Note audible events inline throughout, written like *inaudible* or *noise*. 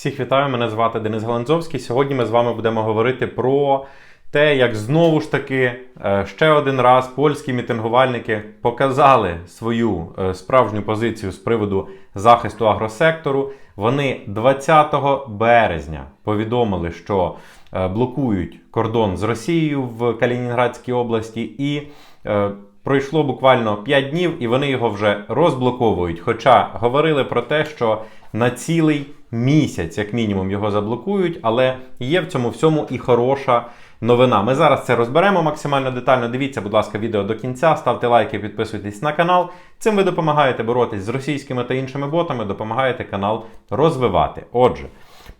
Всіх вітаю, мене звати Денис Галанзовський. Сьогодні ми з вами будемо говорити про те, як знову ж таки е, ще один раз польські мітингувальники показали свою е, справжню позицію з приводу захисту агросектору. Вони 20 березня повідомили, що е, блокують кордон з Росією в Калінінградській області і. Пройшло буквально 5 днів, і вони його вже розблоковують. Хоча говорили про те, що на цілий місяць, як мінімум, його заблокують, але є в цьому всьому і хороша новина. Ми зараз це розберемо максимально детально. Дивіться, будь ласка, відео до кінця, ставте лайки, підписуйтесь на канал. Цим ви допомагаєте боротись з російськими та іншими ботами, допомагаєте канал розвивати. Отже.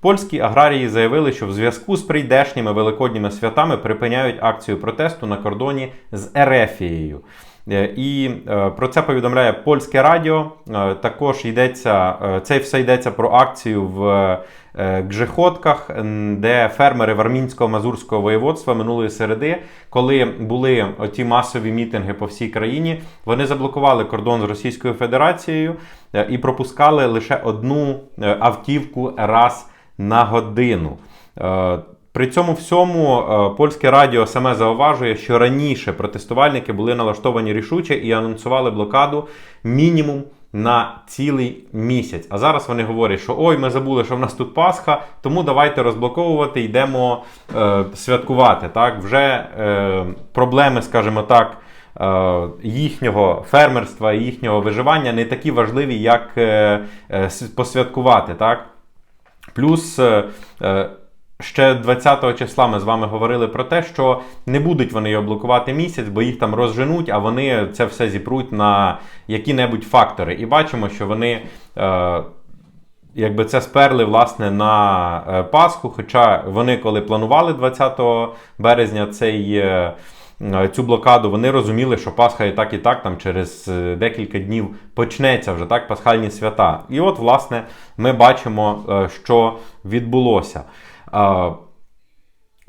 Польські аграрії заявили, що в зв'язку з прийдешніми великодніми святами припиняють акцію протесту на кордоні з Ерефією. Е, І е, про це повідомляє польське радіо. Е, Також йдеться це все йдеться про акцію в Гжеходках, де фермери Вармінського мазурського воєводства минулої середи, коли були оті масові мітинги по всій країні, вони заблокували кордон з Російською Федерацією і пропускали лише одну автівку раз на годину. При цьому всьому е, польське радіо саме зауважує, що раніше протестувальники були налаштовані рішуче і анонсували блокаду мінімум на цілий місяць. А зараз вони говорять, що ой, ми забули, що в нас тут Пасха, тому давайте розблоковувати, йдемо е, святкувати. Так, вже е, проблеми, скажімо так. е, Їхнього фермерства, і їхнього виживання не такі важливі, як е, посвяткувати. Так? Плюс ще 20 числа ми з вами говорили про те, що не будуть вони його блокувати місяць, бо їх там розженуть, а вони це все зіпруть на які-небудь фактори. І бачимо, що вони. Е, Якби це сперли власне на е, Пасху, хоча вони, коли планували 20 березня цей, е, е, цю блокаду, вони розуміли, що Пасха і так, і так там через е, декілька днів почнеться вже так пасхальні свята. І от, власне, ми бачимо, що відбулося.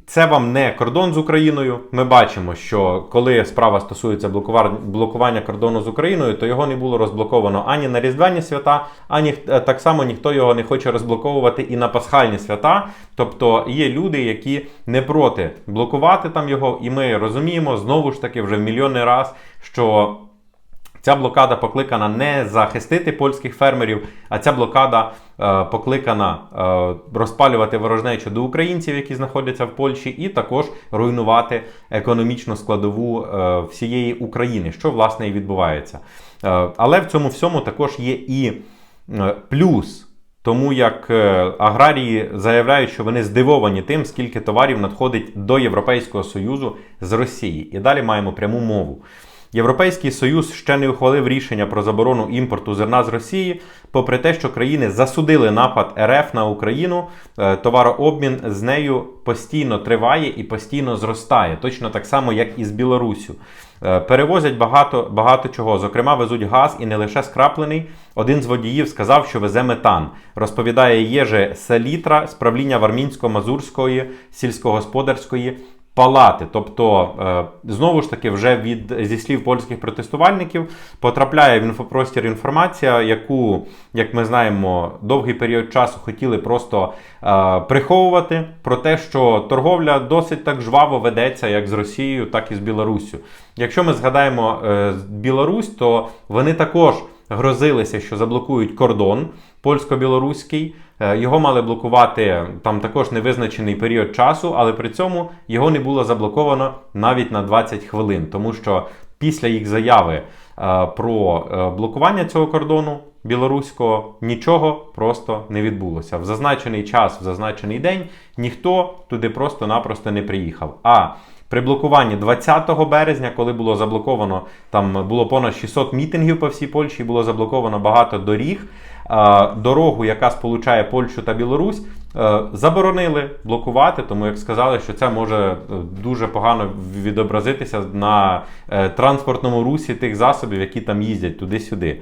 Це вам не кордон з Україною. Ми бачимо, що коли справа стосується блокування кордону з Україною, то його не було розблоковано ані на Різдвяні свята, ані е, так само ніхто його не хоче розблоковувати і на пасхальні свята. Тобто є люди, які не проти блокувати там його, і ми розуміємо знову ж таки вже в мільйонний раз, що. Ця блокада покликана не захистити польських фермерів, а ця блокада е, покликана е, розпалювати ворожнечу до українців, які знаходяться в Польщі, і також руйнувати економічну складову е, всієї України, що власне і відбувається. Е, але в цьому всьому також є і е, плюс. Тому як е, аграрії заявляють, що вони здивовані тим, скільки товарів надходить до Європейського Союзу з Росії. І далі маємо пряму мову. Європейський Союз ще не ухвалив рішення про заборону імпорту зерна з Росії, попри те, що країни засудили напад РФ на Україну, е, товарообмін з нею постійно триває і постійно зростає, точно так само, як і з Білоруссю. Е, Перевозять багато, багато чого. Зокрема, везуть газ і не лише скраплений. Один з водіїв сказав, що везе метан. Розповідає Єже Селітра з правління Вармінсько-Мазурської сільськогосподарської палати. Тобто, е, знову ж таки, вже від зі слів польських протестувальників потрапляє в інфопростір інформація, яку, як ми знаємо, довгий період часу хотіли просто е, приховувати про те, що торговля досить так жваво ведеться як з Росією, так і з Білоруссю. Якщо ми згадаємо е, Білорусь, то вони також грозилися, що заблокують кордон польсько-білоруський. Е, Його мали блокувати там також невизначений період часу, але при цьому його не було заблоковано навіть на 20 хвилин, тому що після їх заяви про е, блокування цього кордону білоруського нічого просто не відбулося. В зазначений час, в зазначений день ніхто туди просто-напросто не приїхав. А при блокуванні 20 березня, коли було заблоковано, там було понад 600 мітингів по всій Польщі, було заблоковано багато доріг. Дорогу, яка сполучає Польщу та Білорусь, е, заборонили блокувати, тому як сказали, що це може е, дуже погано відобразитися на е, транспортному русі тих засобів, які там їздять туди-сюди.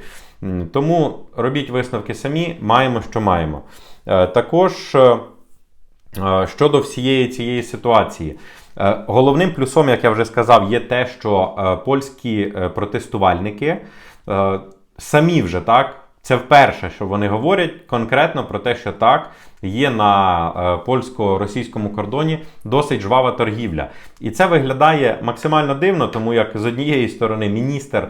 Тому робіть висновки самі, маємо, що маємо. Також. Щодо всієї цієї ситуації, головним плюсом, як я вже сказав, є те, що польські протестувальники самі вже так. Це вперше, що вони говорять конкретно про те, що так, є на е, польсько-російському кордоні досить жвава торгівля. І це виглядає максимально дивно, тому як з однієї сторони міністр е,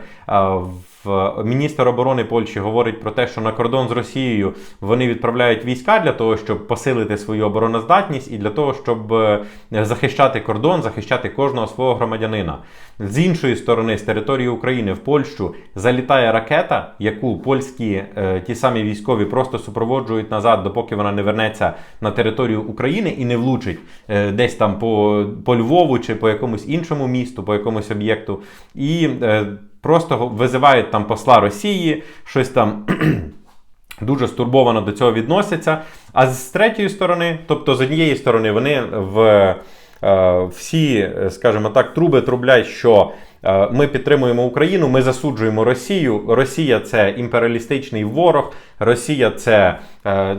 в міністр оборони Польщі говорить про те, що на кордон з Росією вони відправляють війська для того, щоб посилити свою обороноздатність і для того, щоб е, захищати кордон, захищати кожного свого громадянина. З іншої сторони, з території України в Польщу залітає ракета, яку польські ті самі військові просто супроводжують назад, допоки вона не вернеться на територію України і не влучить е, десь там по, по Львову чи по якомусь іншому місту, по якомусь об'єкту. І е, просто визивають там посла Росії, щось там. *clears throat* Дуже стурбовано до цього відносяться. А з третьої сторони, тобто з однієї сторони, вони в е, всі, скажімо так, труби трублять, що е, ми підтримуємо Україну, ми засуджуємо Росію. Росія це імперіалістичний ворог, Росія це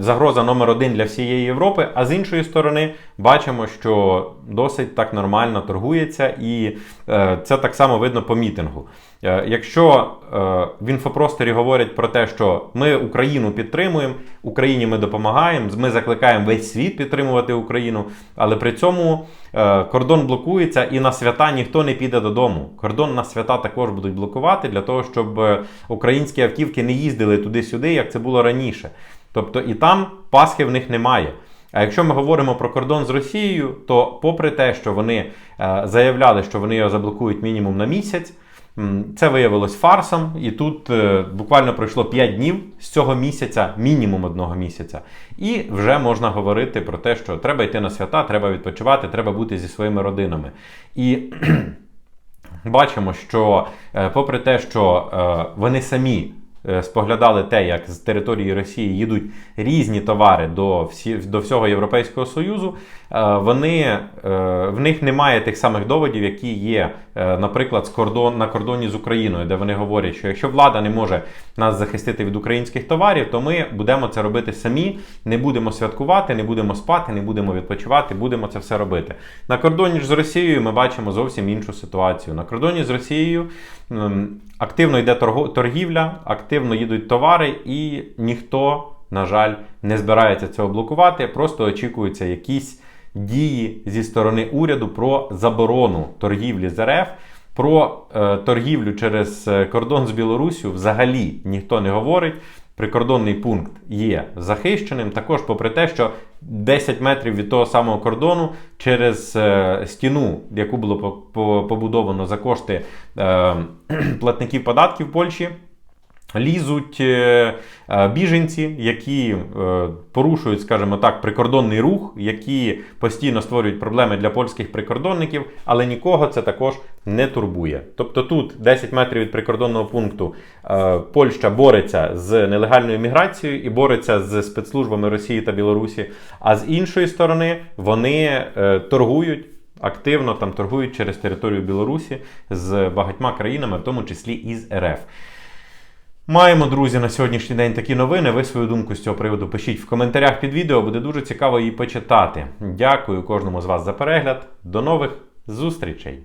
загроза номер один для всієї Європи. А з іншої сторони, бачимо, що досить так нормально торгується, і е, це так само видно по мітингу. Е, Якщо е, в інфопросторі говорять про те, що ми Україну підтримуємо, Україні ми допомагаємо, ми закликаємо весь світ підтримувати Україну, але при цьому е, кордон блокується і на свята ніхто не піде додому. Кордон на свята також будуть блокувати для того, щоб е, українські автівки не їздили туди-сюди, як це було раніше. Тобто і там Пасхи в них немає. А якщо ми говоримо про кордон з Росією, то попри те, що вони е, заявляли, що вони його заблокують мінімум на місяць, це виявилось фарсом, і тут е, буквально пройшло 5 днів з цього місяця, мінімум одного місяця. І вже можна говорити про те, що треба йти на свята, треба відпочивати, треба бути зі своїми родинами. І *clears throat* бачимо, що е, попри те, що вони самі споглядали те, як з території Росії їдуть різні товари до, всі, до всього Європейського Союзу, е, вони, е, в них немає тих самих доводів, які є, е, наприклад, з кордон, на кордоні з Україною, де вони говорять, що якщо влада не може нас захистити від українських товарів, то ми будемо це робити самі, не будемо святкувати, не будемо спати, не будемо відпочивати, будемо це все робити. На кордоні ж з Росією ми бачимо зовсім іншу ситуацію. На кордоні з Росією ем, активно йде торгівля, активно їдуть товари, і ніхто, на жаль, не збирається цього блокувати. Просто очікуються якісь дії зі сторони уряду про заборону торгівлі з РФ. Про е, торгівлю через е, кордон з Білоруссю взагалі ніхто не говорить. Прикордонний пункт є захищеним. Також, попри те, що 10 метрів від того самого кордону через е, стіну, яку було по- по- побудовано за кошти *clears throat* платників податків Польщі, лізуть е, е, біженці, які е, порушують, скажімо так, прикордонний рух, які постійно створюють проблеми для польських прикордонників, але нікого це також не турбує. Тобто тут 10 метрів від прикордонного пункту Польща бореться з нелегальною міграцією і бореться з спецслужбами Росії та Білорусі. А з іншої сторони вони торгують. Активно там торгують через територію Білорусі з багатьма країнами, в тому числі і з РФ. Маємо, друзі, на сьогоднішній день такі новини. Ви свою думку з цього приводу пишіть в коментарях під відео, буде дуже цікаво її почитати. Дякую кожному з вас за перегляд. До нових зустрічей!